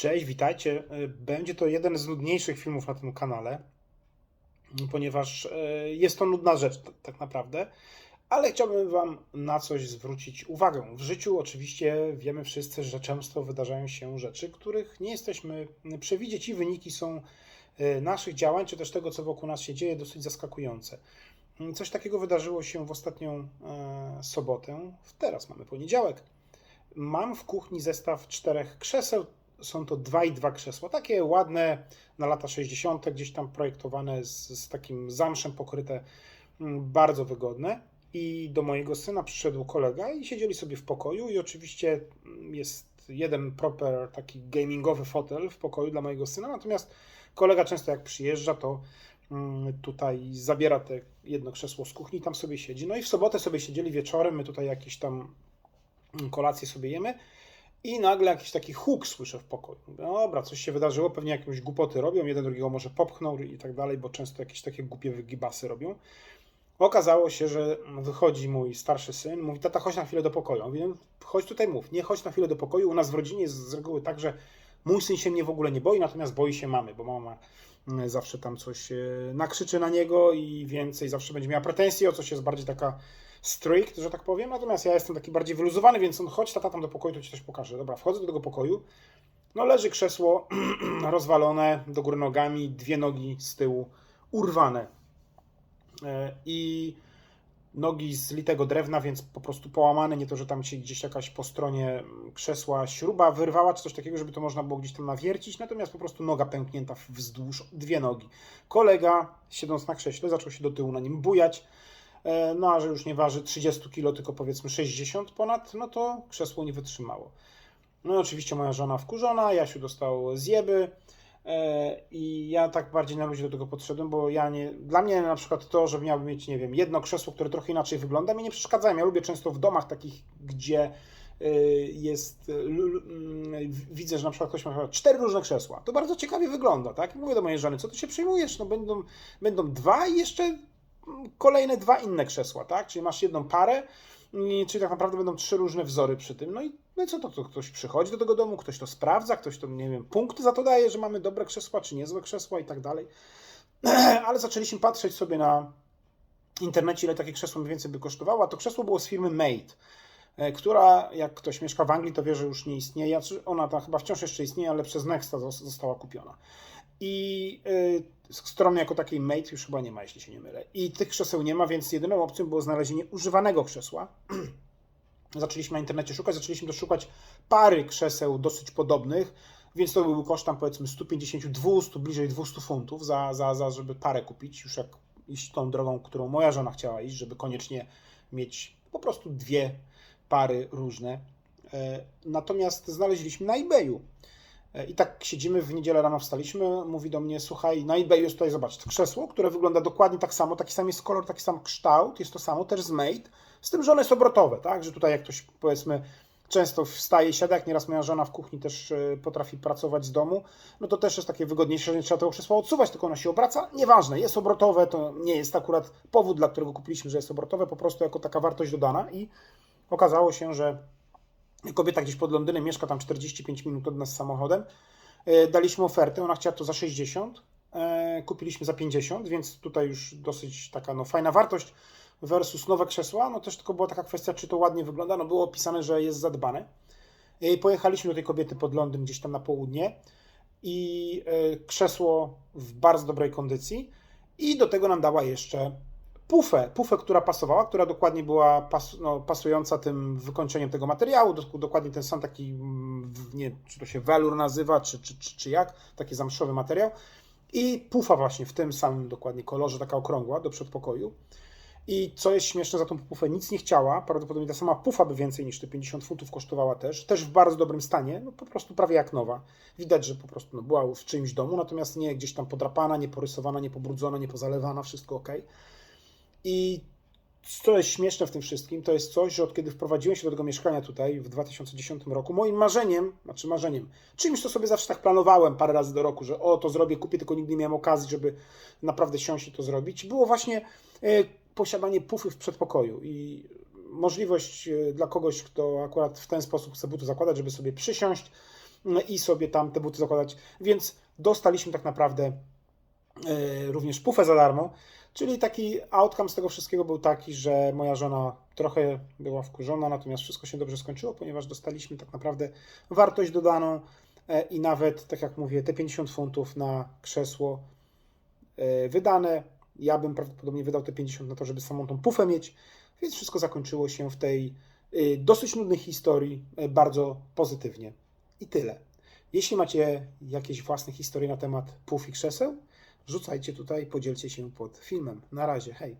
Cześć, witajcie. Będzie to jeden z nudniejszych filmów na tym kanale, ponieważ e, jest to nudna rzecz tak naprawdę, ale chciałbym Wam na coś zwrócić uwagę. W życiu oczywiście wiemy wszyscy, że często wydarzają się rzeczy, których nie jesteśmy przewidzieć i wyniki są e, naszych działań, czy też tego, co wokół nas się dzieje, dosyć zaskakujące. Coś takiego wydarzyło się w ostatnią e, sobotę. Teraz mamy poniedziałek. Mam w kuchni zestaw czterech krzeseł. Są to dwa i dwa krzesła, takie ładne na lata 60., gdzieś tam projektowane z, z takim zamszem pokryte, mm, bardzo wygodne. I do mojego syna przyszedł kolega i siedzieli sobie w pokoju. I oczywiście mm, jest jeden proper taki gamingowy fotel w pokoju dla mojego syna. Natomiast kolega często jak przyjeżdża, to mm, tutaj zabiera te jedno krzesło z kuchni, tam sobie siedzi. No i w sobotę sobie siedzieli wieczorem, my tutaj jakieś tam kolację sobie jemy i nagle jakiś taki huk słyszę w pokoju. Mówię, no dobra, coś się wydarzyło, pewnie jakieś głupoty robią, jeden drugiego może popchnął i tak dalej, bo często jakieś takie głupie wygibasy robią. Okazało się, że wychodzi mój starszy syn, mówi, tata, chodź na chwilę do pokoju. Mówię, chodź tutaj mów, nie chodź na chwilę do pokoju. U nas w rodzinie jest z reguły tak, że mój syn się mnie w ogóle nie boi, natomiast boi się mamy, bo mama mm, zawsze tam coś e, nakrzyczy na niego i więcej zawsze będzie miała pretensje o coś, jest bardziej taka strict, że tak powiem, natomiast ja jestem taki bardziej wyluzowany, więc on chodź tata tam do pokoju, to ci coś pokażę. Dobra, wchodzę do tego pokoju, no leży krzesło rozwalone do góry nogami, dwie nogi z tyłu urwane E, i nogi z litego drewna, więc po prostu połamane, nie to, że tam się gdzieś jakaś po stronie krzesła śruba wyrwała, czy coś takiego, żeby to można było gdzieś tam nawiercić, natomiast po prostu noga pęknięta wzdłuż, dwie nogi. Kolega, siedząc na krześle, zaczął się do tyłu na nim bujać, no a że już nie waży 30 kg, tylko powiedzmy 60 ponad, no to krzesło nie wytrzymało. No oczywiście moja żona wkurzona, Jasiu dostał zjeby e, i ja tak bardziej na ludzi do tego podszedłem, bo ja nie, dla mnie na przykład to, że miałbym mieć, nie wiem, jedno krzesło, które trochę inaczej wygląda, mi nie przeszkadza. Ja lubię często w domach takich, gdzie e, jest, widzę, że na przykład ktoś ma cztery różne krzesła. To bardzo ciekawie wygląda, tak? Mówię do mojej żony, co ty się przejmujesz? No będą, będą dwa i jeszcze kolejne dwa inne krzesła, tak? Czyli masz jedną parę, czyli tak naprawdę będą trzy różne wzory przy tym. No i, no i co to, to? Ktoś przychodzi do tego domu, ktoś to sprawdza, ktoś to, nie wiem, punkty za to daje, że mamy dobre krzesła, czy niezłe krzesła i tak dalej. Ale zaczęliśmy patrzeć sobie na internecie, ile takie krzesło mniej więcej by kosztowało, a to krzesło było z firmy Made e, która, jak ktoś mieszka w Anglii, to wie, że już nie istnieje. Ona tam chyba wciąż jeszcze istnieje, ale przez Nexta została kupiona. I strony jako takiej Mate już chyba nie ma, jeśli się nie mylę. I tych krzeseł nie ma, więc jedyną opcją było znalezienie używanego krzesła. zaczęliśmy na internecie szukać, zaczęliśmy doszukać pary krzeseł dosyć podobnych, więc to był koszt tam powiedzmy 150-200, bliżej 200 funtów za, za, za, żeby parę kupić, już jak iść tą drogą, którą moja żona chciała iść, żeby koniecznie mieć po prostu dwie pary różne. E, natomiast znaleźliśmy na eBayu I tak siedzimy, w niedzielę rano wstaliśmy, mówi do mnie, słuchaj, na eBay jest tutaj, zobacz, krzesło, które wygląda dokładnie tak samo, taki sam jest kolor, taki sam kształt, jest to samo, też z Made, z tym, że one jest obrotowe, tak, że tutaj jak ktoś, powiedzmy, często wstaje, siada, jak nieraz moja żona w kuchni też e, potrafi pracować z domu, no to też jest takie wygodniejsze, że nie trzeba tego krzesła odsuwać, tylko ono się obraca. Nieważne, jest obrotowe, to nie jest akurat powód, dla którego kupiliśmy, że jest obrotowe, po prostu jako taka wartość dodana i okazało się, że Kobieta gdzieś pod Londynem mieszka tam 45 minut od nas samochodem. E, daliśmy ofertę, ona chciała to za 60, e, kupiliśmy za 50, więc tutaj już dosyć taka no, fajna wartość versus nowe krzesła. No też tylko była taka kwestia, czy to ładnie wygląda. No było opisane, że jest zadbane. E, pojechaliśmy do tej kobiety pod Londyn, gdzieś tam na południe i krzesło w bardzo dobrej kondycji i do tego nam dała jeszcze pufę, pufę, która pasowała, która dokładnie była pas, no, pasująca tym wykończeniem tego materiału, dokładnie ten sam taki, mm, nie czy to się welur nazywa, czy, czy, czy, czy jak, taki zamszowy materiał. I pufa właśnie w tym samym dokładnie kolorze, taka okrągła do przedpokoju. I co jest śmieszne, za tą pufę nic nie chciała. Prawdopodobnie ta sama pufa by więcej niż te 50 funtów kosztowała też. Też w bardzo dobrym stanie, no po prostu prawie jak nowa. Widać, że po prostu no, była w czyimś domu, natomiast nie gdzieś tam podrapana, nie porysowana, nie pobrudzona, nie pozalewana, wszystko ok. I co jest śmieszne w tym wszystkim, to jest coś, że od kiedy wprowadziłem się do tego mieszkania tutaj w 2010 roku, moim marzeniem, znaczy marzeniem, czymś, co sobie zawsze tak planowałem parę razy do roku, że o, to zrobię, kupię, tylko nigdy nie miałem okazji, żeby naprawdę siąść i to zrobić, było właśnie e, posiadanie pufy w przedpokoju i możliwość e, dla kogoś, kto akurat w ten sposób chce buty zakładać, żeby sobie przysiąść, no i sobie tam te buty zakładać. Więc dostaliśmy tak naprawdę e, również pufę za darmo. Czyli taki outcome z tego wszystkiego był taki, że moja żona trochę była wkurzona, natomiast wszystko się dobrze skończyło, ponieważ dostaliśmy tak naprawdę wartość dodaną e, i nawet, tak jak mówię, te 50 funtów na krzesło e, wydane. Ja bym prawdopodobnie wydał te 50 na to, żeby samą tą pufę mieć, więc wszystko zakończyło się w tej y, dosyć nudnej historii bardzo pozytywnie. I tyle. Jeśli macie jakieś własne historie na temat puf i krzeseł, rzucajcie tutaj, podzielcie się pod filmem. Na razie, hej.